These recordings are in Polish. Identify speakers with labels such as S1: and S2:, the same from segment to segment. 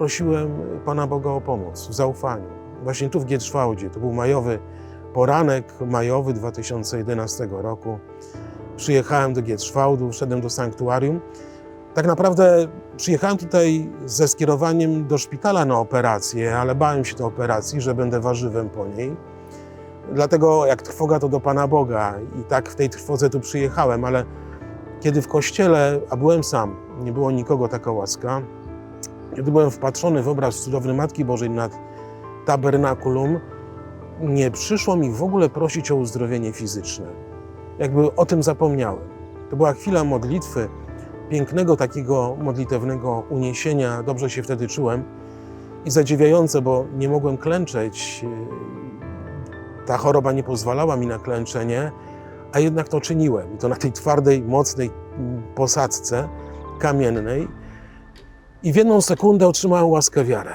S1: prosiłem Pana Boga o pomoc w zaufaniu. Właśnie tu w Gietrzwałdzie, to był majowy poranek, majowy 2011 roku. Przyjechałem do Gietrzwałdu, wszedłem do sanktuarium. Tak naprawdę przyjechałem tutaj ze skierowaniem do szpitala na operację, ale bałem się tej operacji, że będę warzywem po niej. Dlatego jak trwoga, to do Pana Boga i tak w tej trwodze tu przyjechałem, ale kiedy w kościele, a byłem sam, nie było nikogo taka łaska, kiedy byłem wpatrzony w obraz cudownej Matki Bożej nad tabernakulum, nie przyszło mi w ogóle prosić o uzdrowienie fizyczne. Jakby o tym zapomniałem. To była chwila modlitwy, pięknego takiego modlitewnego uniesienia. Dobrze się wtedy czułem. I zadziwiające, bo nie mogłem klęczeć. Ta choroba nie pozwalała mi na klęczenie, a jednak to czyniłem. I to na tej twardej, mocnej posadzce kamiennej. I w jedną sekundę otrzymałem łaskę wiarę.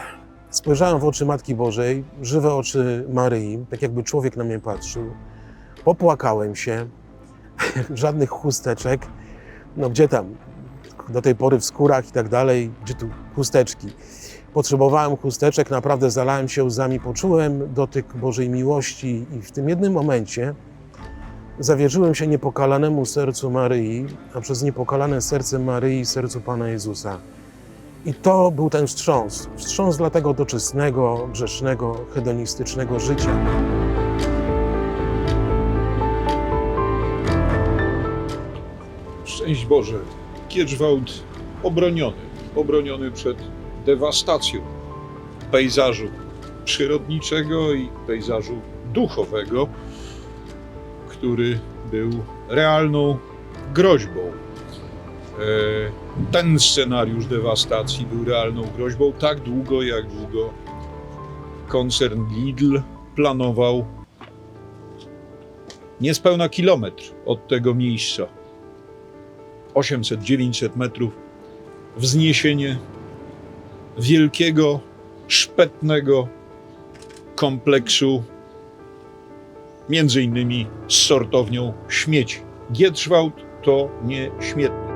S1: Spojrzałem w oczy Matki Bożej, żywe oczy Maryi, tak jakby człowiek na mnie patrzył. Popłakałem się, żadnych chusteczek. No gdzie tam? Do tej pory w skórach i tak dalej, gdzie tu chusteczki? Potrzebowałem chusteczek, naprawdę zalałem się łzami, poczułem dotyk Bożej miłości i w tym jednym momencie zawierzyłem się niepokalanemu sercu Maryi, a przez niepokalane serce Maryi sercu Pana Jezusa. I to był ten wstrząs. Wstrząs dla tego doczesnego, grzesznego, hedonistycznego życia.
S2: Szczęść Boże, Kierzwałd obroniony, obroniony przed dewastacją pejzażu przyrodniczego i pejzażu duchowego, który był realną groźbą. E, Ten scenariusz dewastacji był realną groźbą tak długo, jak długo koncern Lidl planował niespełna kilometr od tego miejsca 800-900 metrów wzniesienie wielkiego, szpetnego kompleksu, między innymi z sortownią śmieci. Gietrzwałd to nie śmietnik.